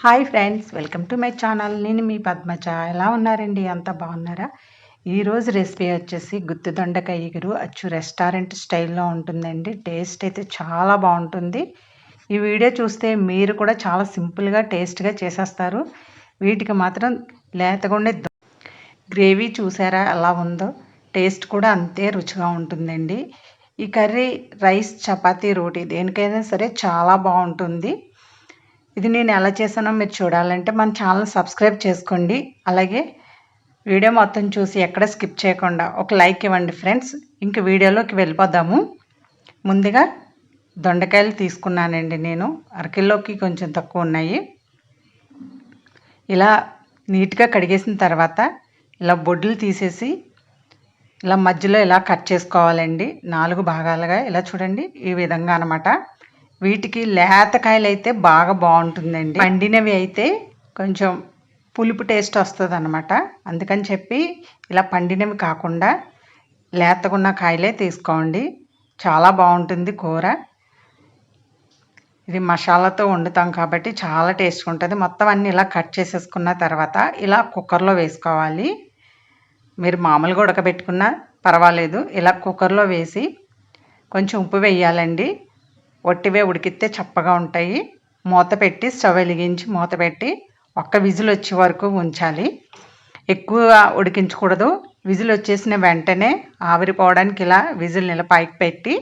Hi friends welcome to my channel. నేను మీ పద్మజ. ఎలా ఉన్నారండి? అంత బాగున్నారా? ఈరోజు రెసిపీ వచ్చేసి గుత్తి దొండకాయ ఎగురు. అచ్చు రెస్టారెంట్ స్టైల్లో ఉంటుందండి. టేస్ట్ అయితే చాలా బాగుంటుంది. ఈ వీడియో చూస్తే మీరు కూడా చాలా సింపుల్గా టేస్ట్గా చేసేస్తారు. వీటికి మాత్రం లేతగుండే గ్రేవీ చూసారా? ఎలా ఉందో. టేస్ట్ కూడా అంతే రుచిగా ఉంటుందండి. ఈ కర్రీ రైస్ చపాతీ రోటీ దేనికైనా సరే చాలా బాగుంటుంది. ఇది నేను ఎలా చేశానో మీరు చూడాలంటే మన ఛానల్ సబ్స్క్రైబ్ చేసుకోండి. అలాగే వీడియో మొత్తం చూసి ఎక్కడ స్కిప్ చేయకుండా ఒక లైక్ ఇవ్వండి ఫ్రెండ్స్. ఇంక వీడియోలోకి వెళ్ళిపోదాము. ముందుగా దొండకాయలు తీసుకున్నానండి నేను. అరకిలోకి కొంచెం తక్కువ ఉన్నాయి. ఇలా నీట్గా కడిగేసిన తర్వాత ఇలా బొడ్లు తీసేసి ఇలా మధ్యలో ఇలా కట్ చేసుకోవాలండి. నాలుగు భాగాలుగా ఇలా చూడండి. ఈ విధంగా అనమాట వీటికి లేతకాయలు అయితే బాగా బాగుంటుందండి. పండినవి అయితే కొంచెం పులుపు టేస్ట్ వస్తుంది అనమాట అందుకని చెప్పి ఇలా పండినవి కాకుండా లేతకున్న కాయలే తీసుకోండి. చాలా బాగుంటుంది కూర. ఇది మసాలాతో వండుతాం కాబట్టి చాలా టేస్ట్గా ఉంటుంది. మొత్తం అన్నీ ఇలా కట్ చేసేసుకున్న తర్వాత ఇలా కుక్కర్లో వేసుకోవాలి. మీరు మామూలుగా ఉడకబెట్టుకున్నా పర్వాలేదు. ఇలా కుక్కర్లో వేసి కొంచెం ఉప్పు వేయాలండి. ఒట్టివే ఉడికితే చప్పగా ఉంటాయి. మూత పెట్టి స్టవ్ వెలిగించి మూత పెట్టి ఒక్క విజిల్ వచ్చే వరకు ఉంచాలి. ఎక్కువ ఉడికించకూడదు. విజిల్ వచ్చేసిన వెంటనే ఆవిరిపోవడానికి ఇలా విజిల్ నిల పైకి పెట్టి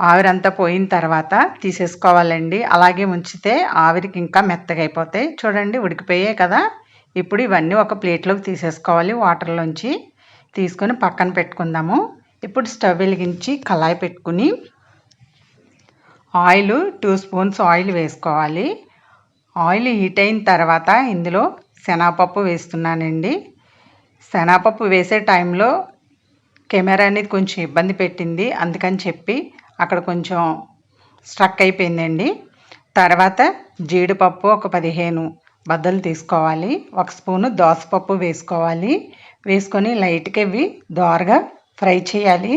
ఆవిరంతా పోయిన తర్వాత తీసేసుకోవాలండి. అలాగే ఉంచితే ఆవిరికి ఇంకా మెత్తగా అయిపోతాయి. చూడండి ఉడికిపోయాయి కదా. ఇప్పుడు ఇవన్నీ ఒక ప్లేట్లోకి తీసేసుకోవాలి. వాటర్లోంచి తీసుకొని పక్కన పెట్టుకుందాము. ఇప్పుడు స్టవ్ వెలిగించి కళాయి పెట్టుకుని ఆయిల్ టూ స్పూన్స్ ఆయిల్ వేసుకోవాలి. ఆయిల్ హీట్ అయిన తర్వాత ఇందులో శనగపప్పు వేస్తున్నానండి. శనగపప్పు వేసే టైంలో కెమెరా అనేది కొంచెం ఇబ్బంది పెట్టింది అందుకని చెప్పి అక్కడ కొంచెం స్ట్రక్ అయిపోయిందండి. తర్వాత జీడిపప్పు ఒక పదిహేను బద్దలు తీసుకోవాలి. ఒక స్పూను దోసపప్పు వేసుకోవాలి. వేసుకొని లైట్గా ఇవి దోరగా ఫ్రై చేయాలి.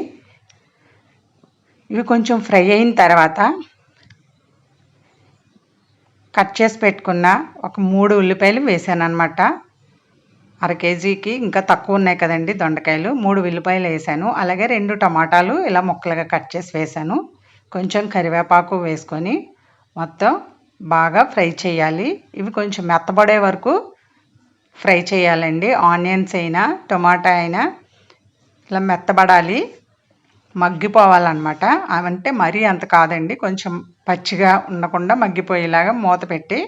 ఇవి కొంచెం ఫ్రై అయిన తర్వాత కట్ చేసి పెట్టుకున్న ఒక మూడు ఉల్లిపాయలు వేసాను అనమాట అర కేజీకి ఇంకా తక్కువ ఉన్నాయి కదండి దొండకాయలు. మూడు ఉల్లిపాయలు వేసాను. అలాగే రెండు టమాటాలు ఇలా ముక్కలుగా కట్ చేసి వేసాను. కొంచెం కరివేపాకు వేసుకొని మొత్తం బాగా ఫ్రై చేయాలి. ఇవి కొంచెం మెత్తబడే వరకు ఫ్రై చేయాలండి. ఆనియన్స్ అయినా టొమాటో అయినా ఇలా మెత్తబడాలి. మగ్గిపోవాలన్నమాట. అవంటే మరీ అంత కాదండి. కొంచెం పచ్చిగా ఉండకుండా మగ్గిపోయేలాగా మూత పెట్టి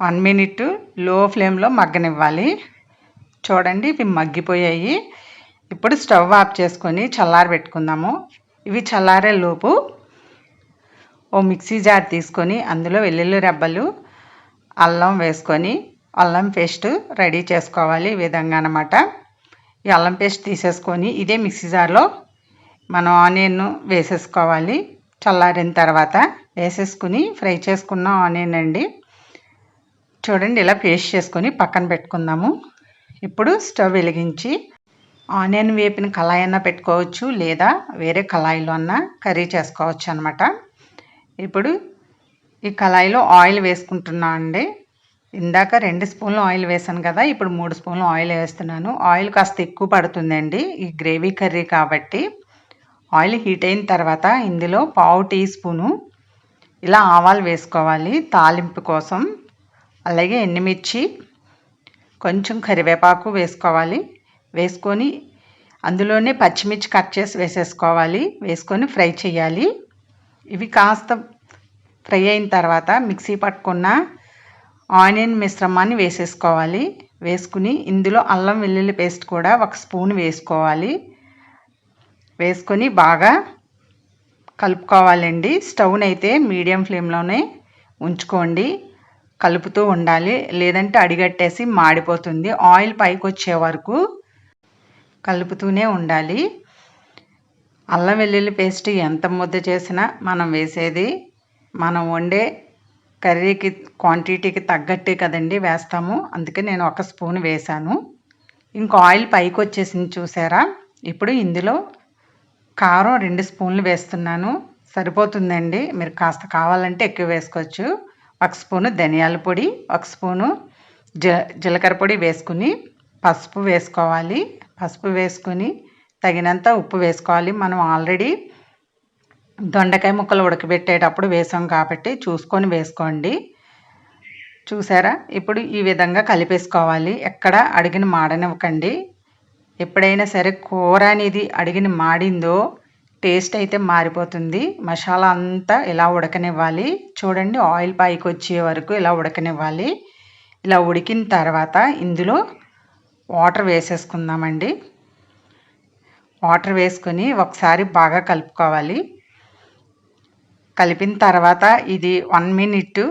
వన్ మినిట్లో ఫ్లేమ్లో మగ్గనివ్వాలి. చూడండి ఇవి మగ్గిపోయాయి. ఇప్పుడు స్టవ్ ఆఫ్ చేసుకొని చల్లారి పెట్టుకుందాము. ఇవి చల్లారే లోపు ఓ మిక్సీ జార్ తీసుకొని అందులో వెల్లుల్లి రెబ్బలు అల్లం వేసుకొని అల్లం పేస్ట్ రెడీ చేసుకోవాలి ఈ విధంగా అనమాట ఈ అల్లం పేస్ట్ తీసేసుకొని ఇదే మిక్సీ జార్లో మనం ఆనియన్ వేసేసుకోవాలి. చల్లారిన తర్వాత వేసేసుకుని ఫ్రై చేసుకున్న ఆనియన్ అండి. చూడండి ఇలా పేస్ట్ చేసుకొని పక్కన పెట్టుకుందాము. ఇప్పుడు స్టవ్ వెలిగించి ఆనియన్ వేపిన కళాయి అన్నా పెట్టుకోవచ్చు లేదా వేరే కళాయిలో అన్నా కర్రీ చేసుకోవచ్చు అనమాట ఇప్పుడు ఈ కళాయిలో ఆయిల్ వేసుకుంటున్నా అండి. ఇందాక రెండు స్పూన్లు ఆయిల్ వేసాను కదా ఇప్పుడు మూడు స్పూన్లు ఆయిల్ వేస్తున్నాను. ఆయిల్ కాస్త ఎక్కువ పడుతుందండి ఈ గ్రేవీ కర్రీ కాబట్టి. ఆయిల్ హీట్ అయిన తర్వాత ఇందులో పావు టీ స్పూను ఇలా ఆవాలు వేసుకోవాలి తాలింపు కోసం. అలాగే ఎండుమిర్చి కొంచెం కరివేపాకు వేసుకోవాలి. వేసుకొని అందులోనే పచ్చిమిర్చి కట్ చేసి వేసేసుకోవాలి. వేసుకొని ఫ్రై చేయాలి. ఇవి కాస్త ఫ్రై అయిన తర్వాత మిక్సీ పట్టుకున్న ఆనియన్ మిశ్రమాన్ని వేసేసుకోవాలి. వేసుకుని ఇందులో అల్లం వెల్లుల్లి పేస్ట్ కూడా ఒక స్పూన్ వేసుకోవాలి. వేసుకొని బాగా కలుపుకోవాలండి. స్టవ్ని అయితే మీడియం ఫ్లేమ్లోనే ఉంచుకోండి. కలుపుతూ ఉండాలి. లేదంటే అడిగట్టేసి మాడిపోతుంది. ఆయిల్ పైకి వచ్చే వరకు కలుపుతూనే ఉండాలి. అల్లం వెల్లుల్లి పేస్ట్ ఎంత ముద్ద చేసినా మనం వేసేది మనం వండే కర్రీకి క్వాంటిటీకి తగ్గట్టే కదండి వేస్తాము. అందుకే నేను ఒక స్పూన్ వేశాను. ఇంకా ఆయిల్ పైకి వచ్చేసింది చూసారా? ఇప్పుడు ఇందులో కారం రెండు స్పూన్లు వేస్తున్నాను. సరిపోతుందండి. మీరు కాస్త కావాలంటే ఎక్కువ వేసుకోవచ్చు. ఒక స్పూను ధనియాల పొడి ఒక స్పూను జ జీలకర్ర పొడి వేసుకుని పసుపు వేసుకోవాలి. పసుపు వేసుకుని తగినంత ఉప్పు వేసుకోవాలి. మనం ఆల్రెడీ దొండకాయ ముక్కలు ఉడకబెట్టేటప్పుడు వేసాం కాబట్టి చూసుకొని వేసుకోండి. చూసారా? ఇప్పుడు ఈ విధంగా కలిపేసుకోవాలి. ఎక్కడ అడిగిన మాడనివ్వకండి. ఎప్పుడైనా సరే కూర అనేది అడిగిన మాడిందో టేస్ట్ అయితే మారిపోతుంది. మసాలా అంతా ఇలా ఉడకనివ్వాలి. చూడండి ఆయిల్ పైకి వచ్చే వరకు ఇలా ఉడకనివ్వాలి. ఇలా ఉడికిన తర్వాత ఇందులో వాటర్ వేసేసుకుందామండి. వాటర్ వేసుకొని ఒకసారి బాగా కలుపుకోవాలి. కలిపిన తర్వాత ఇది వన్ మినిట్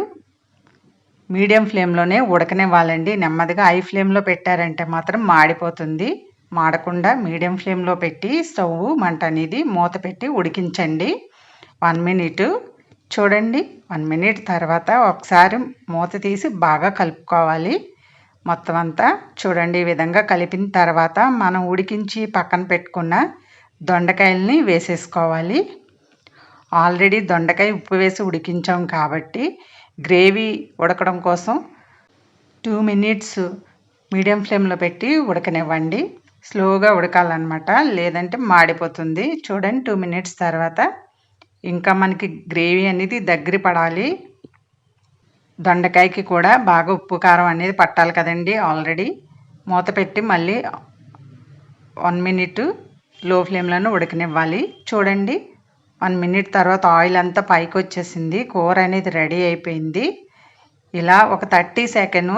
మీడియం ఫ్లేమ్లోనే ఉడకనివ్వాలండి. నెమ్మదిగా హై ఫ్లేమ్లో పెట్టారంటే మాత్రం మాడిపోతుంది. మాడకుండా మీడియం ఫ్లేమ్లో పెట్టి స్టవ్ మంట అనేది మూత పెట్టి ఉడికించండి. One minute. చూడండి వన్ మినిట్ తర్వాత ఒకసారి మూత తీసి బాగా కలుపుకోవాలి. మొత్తం అంతా చూడండి ఈ విధంగా కలిపిన తర్వాత మనం ఉడికించి పక్కన పెట్టుకున్న దొండకాయల్ని వేసేసుకోవాలి. ఆల్రెడీ దొండకాయ ఉప్పు వేసి ఉడికించాం కాబట్టి గ్రేవీ ఉడకడం కోసం టూ మినిట్స్ మీడియం ఫ్లేమ్లో పెట్టి ఉడకనివ్వండి. స్లోగా ఉడకాలన్నమాట. లేదంటే మాడిపోతుంది. చూడండి టూ మినిట్స్ తర్వాత ఇంకా మనకి గ్రేవీ అనేది దగ్గర పడాలి. దొండకాయకి కూడా బాగా ఉప్పు కారం అనేది పట్టాలి కదండి ఆల్రెడీ. మూత పెట్టి మళ్ళీ వన్ మినిట్లో ఫ్లేమ్లోనే ఉడకనివ్వాలి. చూడండి వన్ మినిట్ తర్వాత ఆయిల్ అంతా పైకి వచ్చేసింది. కూర అనేది రెడీ అయిపోయింది. ఇలా ఒక థర్టీ సెకండ్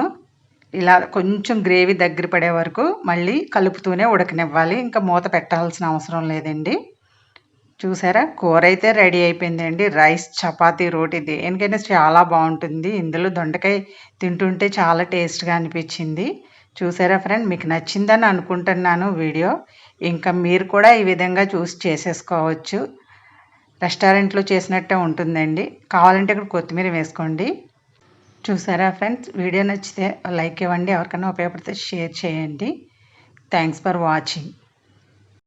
ఇలా కొంచెం గ్రేవీ దగ్గర పడే వరకు మళ్ళీ కలుపుతూనే ఉడకనివ్వాలి. ఇంకా మూత పెట్టాల్సిన అవసరం లేదండి. చూసారా? కూర అయితే రెడీ అయిపోయిందండి. రైస్ చపాతీ రోటీ దేనికైనా చాలా బాగుంటుంది. ఇందులో దొండకాయ తింటుంటే చాలా టేస్ట్గా అనిపించింది. చూసారా ఫ్రెండ్? మీకు నచ్చిందని అనుకుంటున్నాను వీడియో. ఇంకా మీరు కూడా ఈ విధంగా చూసి చేసేసుకోవచ్చు. రెస్టారెంట్లో చేసినట్టే ఉంటుందండి. కావాలంటే ఇక్కడ కొత్తిమీర వేసుకోండి. చూసారా ఫ్రెండ్స్? వీడియో నచ్చితే లైక్ ఇవ్వండి. ఎవరికైనా ఉపయోగపడితే షేర్ చేయండి. Thanks for watching